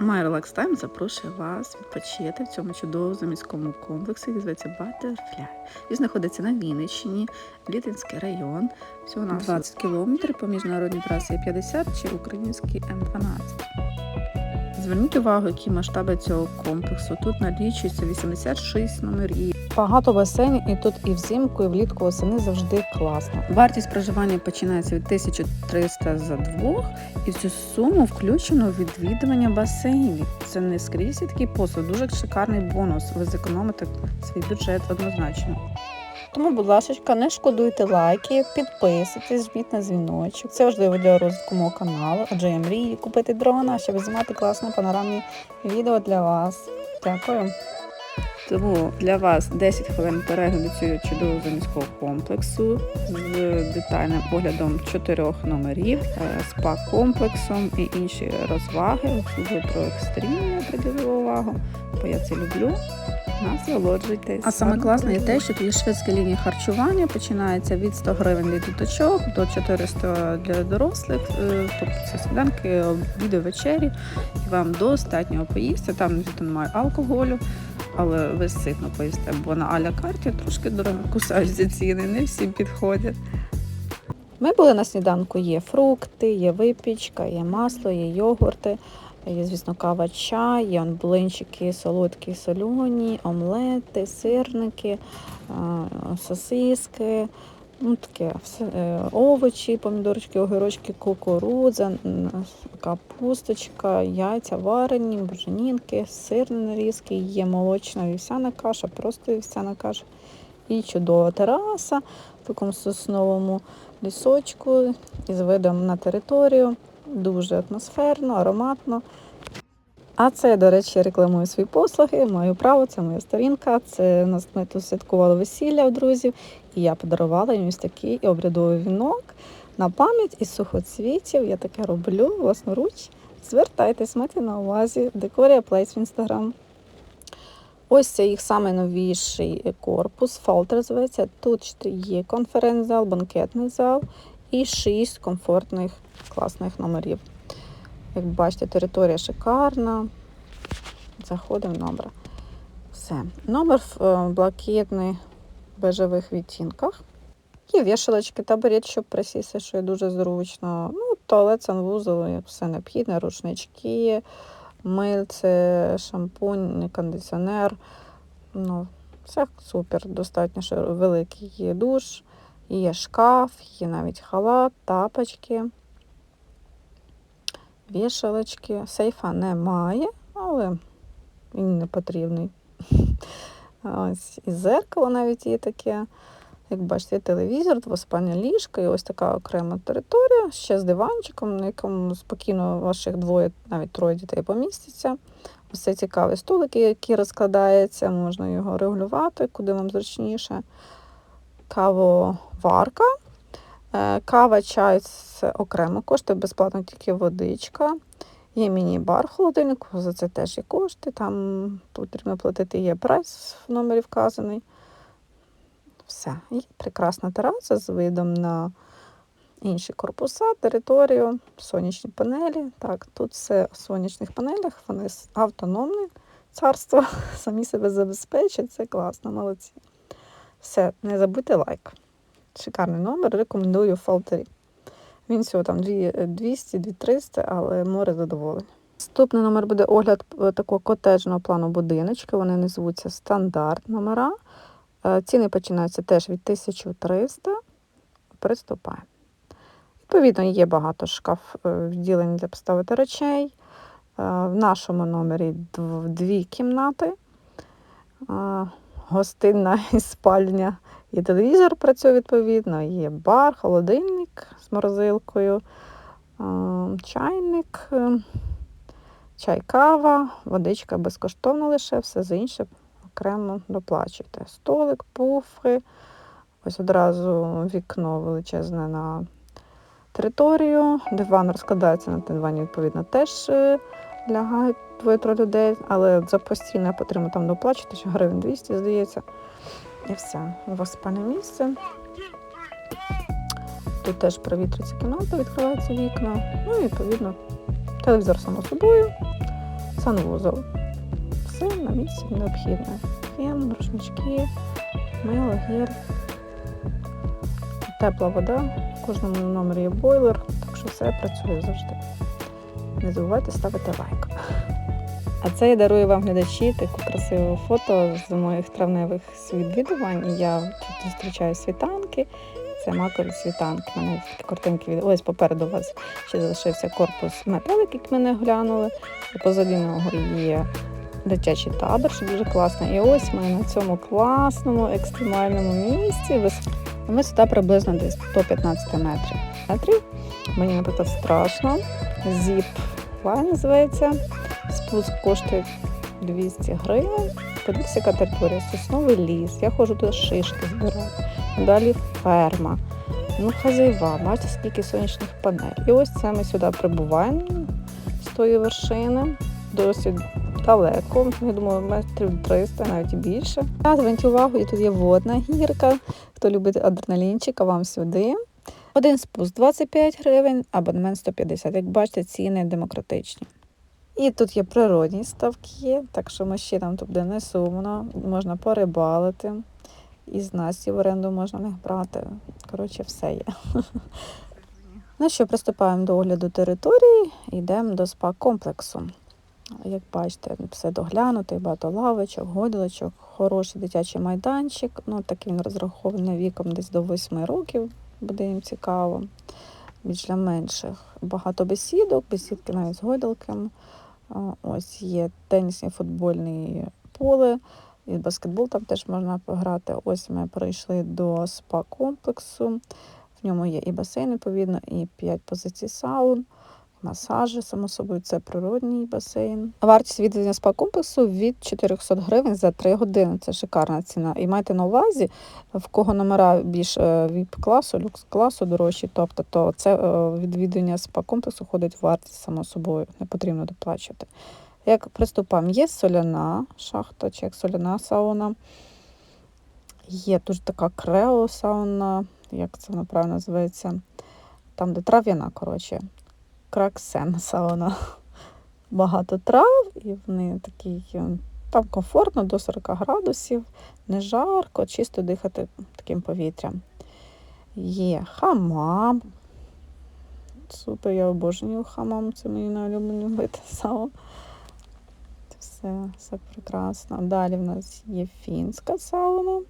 My Relax Time запрошує вас відпочити в цьому чудовому заміському комплексі, який зветься Butterfly. Він знаходиться на Вінниччині, Літинський район. Всього на 20 кілометрів по міжнародній трасі 50 чи українській М12. Зверніть увагу, які масштаби цього комплексу. Тут налічується 86 номерів. Багато басейнів і тут і взимку, і влітку восени завжди класно. Вартість проживання починається від 1300 за двох, і в цю суму включено відвідування басейнів. Це не скрізь такий послуг, дуже шикарний бонус. Ви зекономите свій бюджет однозначно. Тому, будь ласка, не шкодуйте лайки, підписуйтесь, жміть на дзвіночок. Це важливо для розвитку мого каналу, адже я мрію купити дрона, щоб знімати класне панорамні відео для вас. Дякую. Тому для вас 10 хвилин перегляду цього чудового заміського комплексу з детальним оглядом чотирьох номерів, е, спа-комплексом і інші розваги. Особливо про екстрім я приділила увагу, бо я це люблю. Насолоджуйтесь. А саме класне є те, що є шведські лінії харчування, починається від 100 гривень для діточок до 400 для дорослих. Е, Тобто це сніданки, обіди, вечері. І вам достатньо поїсти. Там звісно, немає алкоголю але ви ситно поїсте, бо на аля карті трошки дорого кусаються ціни, не всі підходять. Ми були на сніданку, є фрукти, є випічка, є масло, є йогурти, є, звісно, кава, чай, є блинчики солодкі, солюні, омлети, сирники, сосиски. Ну, таке е, овочі, помідорочки, огірочки, кукурудза, капусточка, яйця варені, буженінки, сирні нарізки, є молочна вівсяна каша, просто вівсяна каша. І чудова тераса в такому сосновому лісочку із видом на територію. Дуже атмосферно, ароматно. А це, до речі, рекламую свої послуги, маю право, це моя сторінка. Це нас ми тут святкували весілля у друзів, і я подарувала їм ось такий обрядовий вінок на пам'ять із сухоцвітів. Я таке роблю власноруч. Звертайтесь, майте на увазі. Декорія Плейс в інстаграм. Ось це їх найновіший корпус, фалтер зветься. Тут є конференц-зал, банкетний зал і шість комфортних класних номерів. Як бачите, територія шикарна. Заходимо в номер. Все. Номер в е, блакитний бежевих відтінках. Є вішалочки, табурет, щоб присісти, що є дуже зручно. Ну, туалет, санвузол, все необхідне, рушнички, мильце, шампунь, кондиціонер. Ну, все супер, достатньо що великий є душ, є шкаф, є навіть халат, тапочки, вішалочки. Сейфа немає, але він не потрібний. Ось і зеркало навіть є таке. Як бачите, телевізор, двоспальне ліжко і ось така окрема територія, ще з диванчиком, на якому спокійно ваших двоє, навіть троє дітей поміститься. Ось це цікавий столик, який розкладається, можна його регулювати, куди вам зручніше. Кавоварка. Е, Кава, чай це окремо коштує, безплатно тільки водичка. Є міні-бар в холодильнику, за це теж є кошти. Там потрібно платити є прайс в номері вказаний. Все. І прекрасна тераса з видом на інші корпуса, територію, сонячні панелі. Так, тут все в сонячних панелях, вони автономні царство, самі себе забезпечать. Це класно, молодці. Все, не забудьте лайк. Шикарний номер, рекомендую Фалтері. Він всього там 200-2300, але море задоволень. Наступний номер буде огляд е, такого котеджного плану будиночка. Вони назвуться стандарт номера. Е, Ціни починаються теж від 1300. Приступаємо. Відповідно, є багато шкаф е, відділень для поставити речей. Е, В нашому номері дв- дві кімнати, Е, гостинна і спальня. І телевізор працює відповідно, є бар, холодильник з морозилкою, чайник, е, чай, кава, водичка безкоштовно лише, все за інше окремо доплачуєте. Столик, пуфи, ось одразу вікно величезне на територію. Диван розкладається на дивані, відповідно, теж е, лягають двоє-троє людей, але за постійне потрібно там доплачувати, що гривень 200, здається. І все. У вас спальне місце. Тут теж провітрюється кімната, відкриваються вікна. Ну і відповідно телевізор само собою. санвузол. Все на місці необхідне. Фен, рушнички, мило, гель, тепла вода. В кожному номері є бойлер, так що все працює завжди. Не забувайте ставити лайк. А це я дарую вам глядачі таку красиву фото з моїх травневих відвідувань. Я тут зустрічаю світанки. Це макові світанки. Мене картинки від. Ось попереду у вас ще залишився корпус метелик, як не глянули. І позаді нього є дитячий табор, що дуже класно. І ось ми на цьому класному екстремальному місці. Ми сюди приблизно десь 115 метрів. метрів. Мені, наприклад, страшно. Зіп лайн називається. Спуск коштує 200 гривень. Подивіться, яка територія. Сосновий ліс. Я ходжу туди шишки збирати. Далі ферма. Ну, хазяйва, бачите, скільки сонячних панелей. І ось це ми сюди прибуваємо з тої вершини. Досить далеко. Я думаю, метрів 300, навіть більше. Я зверніть увагу, і тут є водна гірка. Хто любить адреналінчик, а вам сюди. Один спуск 25 гривень, абонемент 150. Як бачите, ціни демократичні. І тут є природні ставки, так що мужчинам тут не сумно, можна порибалити. І з Насті в оренду можна них брати. Коротше, все є. Ну що, приступаємо до огляду території, йдемо до спа-комплексу. Як бачите, все доглянуте, багато лавочок, гойдалочок, хороший дитячий майданчик. Ну, такий він розрахований віком десь до 8 років, буде їм цікаво. Більш для менших. Багато бесідок, бесідки навіть з гойдалками. Ось є тенісні футбольні поле, і баскетбол там теж можна пограти. Ось ми прийшли до спа-комплексу. В ньому є і басейн, відповідно, і 5 позицій саун, масажі, само собою, це природній басейн. Вартість відвідання спа-комплексу від 400 гривень за 3 години. Це шикарна ціна. І майте на увазі, в кого номера більш віп-класу, люкс-класу дорожчі, тобто то це е, відвідування спа-комплексу входить в вартість само собою, не потрібно доплачувати. Як приступаємо, є соляна шахта, чи як соляна сауна. Є дуже така крео сауна, як це вона правильно називається, там, де трав'яна, коротше, краксен сауна. Багато трав, і вони такі, е, там комфортно до 40 градусів, не жарко, чисто дихати таким повітрям. Є хамам. Супер, я обожнюю хамам, це мені найулюблені бити сауна. Все, все прекрасно. Далі в нас є фінська сауна.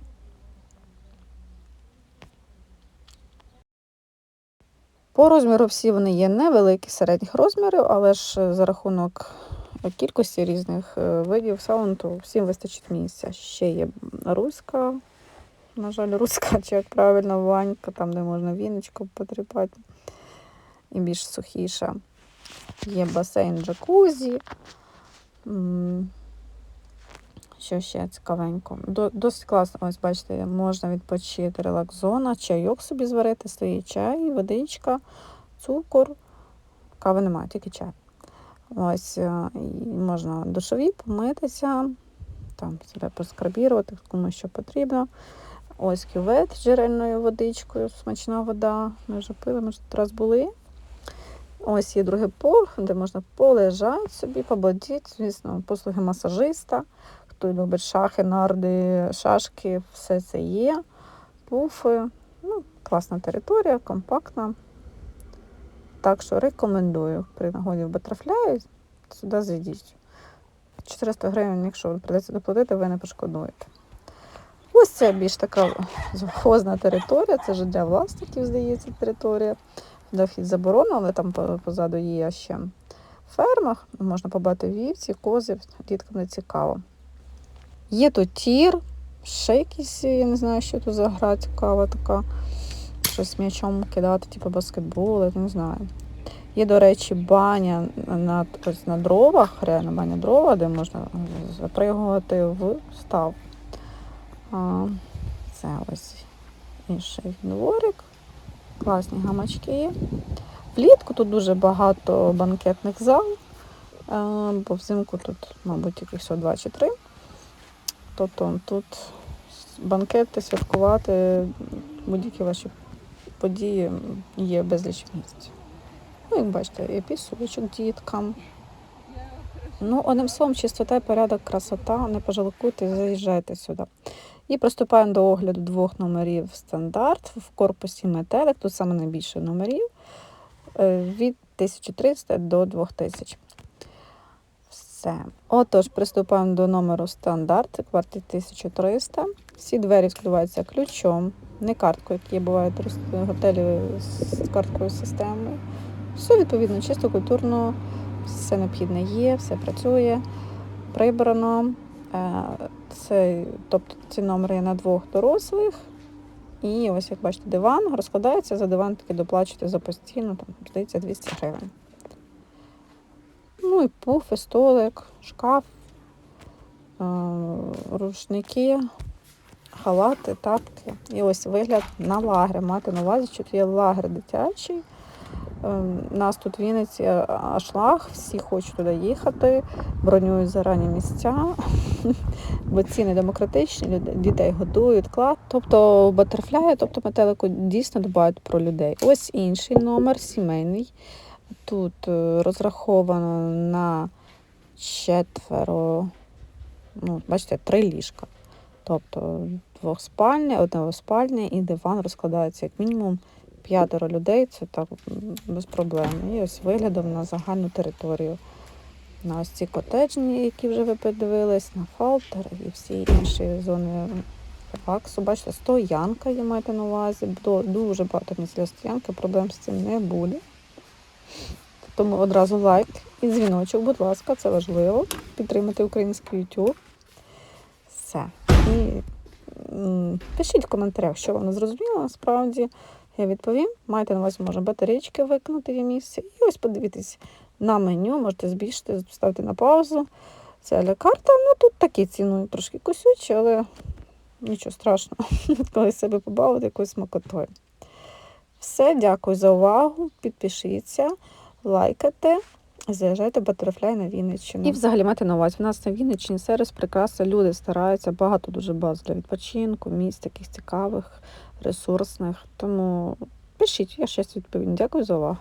По розміру всі вони є невеликі, середніх розмірів, але ж е, за рахунок кількості різних е, видів саун, всім вистачить місця. Ще є руська, на жаль, руська, чи як правильно, ванька, там, де можна віночку потріпати, і більш сухіша. Є басейн джакузі. Що ще цікавенько? Досить класно, ось бачите, можна відпочити релакс-зона, чайок собі зварити, стоїть чай, водичка, цукор. Кави немає, тільки чай. Ось е, можна душові помитися, там себе поскрабірувати, кому що потрібно. Ось кювет з джерельною водичкою, смачна вода. Ми вже пили, ми вже тут раз були. Ось є другий поверх, де можна полежати собі, пободіти, звісно, послуги масажиста. Хто любить шахи, нарди, шашки, все це є. Пуфи. Ну, класна територія, компактна. Так що рекомендую. При нагоді в сюди зайдіть. 400 гривень, якщо придеться доплатити, ви не пошкодуєте. Ось це більш така завхозна територія, це ж для власників, здається, територія. Де вхід заборонено, але там позаду є ще ферма, можна побачити вівці, кози, діткам не цікаво. Є тут тір, ще якісь, я не знаю, що тут за гра цікава така. Щось м'ячом кидати, типу баскетбол, я не знаю. Є, до речі, баня на, ось на дровах, реально баня дрова, де можна запригувати в став. А, це ось інший дворик. Класні гамачки. Влітку тут дуже багато банкетних зал, е, бо взимку тут, мабуть, всього два чи три. Тобто тут банкети, святкувати, будь-які ваші події є безліч місць. Ну, як бачите, є пісочок діткам. Ну, одним словом, чистота, порядок, красота, не пожалкуйте, заїжджайте сюди. І приступаємо до огляду двох номерів стандарт в корпусі метелик. Тут саме найбільше номерів е, від 1300 до 2000. Все. Отож, приступаємо до номеру стандарт, квартир 1300. Всі двері відкриваються ключом, не карткою, які бувають готелі з карткою системою. Все відповідно, чисто, культурно, все необхідне є, все працює, прибрано. Е, Це, тобто ці номери є на двох дорослих. І ось, як бачите, диван розкладається за диван, таки доплачуєте за постійно, там, здається, 200 гривень. Ну і пуфи, столик, шкаф, е, рушники, халати, тапки. І ось вигляд на лагер. Мати на увазі, що тут є лагер дитячий. Е, Нас тут в Вінниці аж всі хочуть туди їхати, бронюють зарані місця, бо ціни демократичні, дітей годують, клад. Тобто батерфляє, тобто метелику дійсно дбають про людей. Ось інший номер, сімейний. Тут е, розраховано на четверо, ну, бачите, три ліжка. Тобто двохспальне, односпальне і диван розкладається як мінімум п'ятеро людей, це так без проблем. І ось виглядом на загальну територію. На ось ці котеджні, які вже ви подивились, на фалтер і всі інші зони релаксу. Бачите, стоянка є маєте на увазі, дуже багато місць для стоянки, проблем з цим не буде. Тому одразу лайк і дзвіночок, будь ласка, це важливо. Підтримати український YouTube. Все. І пишіть в коментарях, що вам не зрозуміло насправді. Я відповім. Майте на увазі, може батарейки викинути є місце. І ось подивитись на меню, можете збільшити, ставити на паузу. Це карта. Ну тут такі ціни трошки косючі, але нічого страшного. Коли себе побавити якоюсь смакотою. Все, дякую за увагу. Підпишіться, лайкайте. Заїжджайте Батерфляй на Вінниччину. І взагалі мати на увазі, в нас на Вінниччині сервіс прекрасно, люди стараються, багато дуже баз для відпочинку, місць таких цікавих, ресурсних. Тому пишіть, я щось відповім. Дякую за увагу.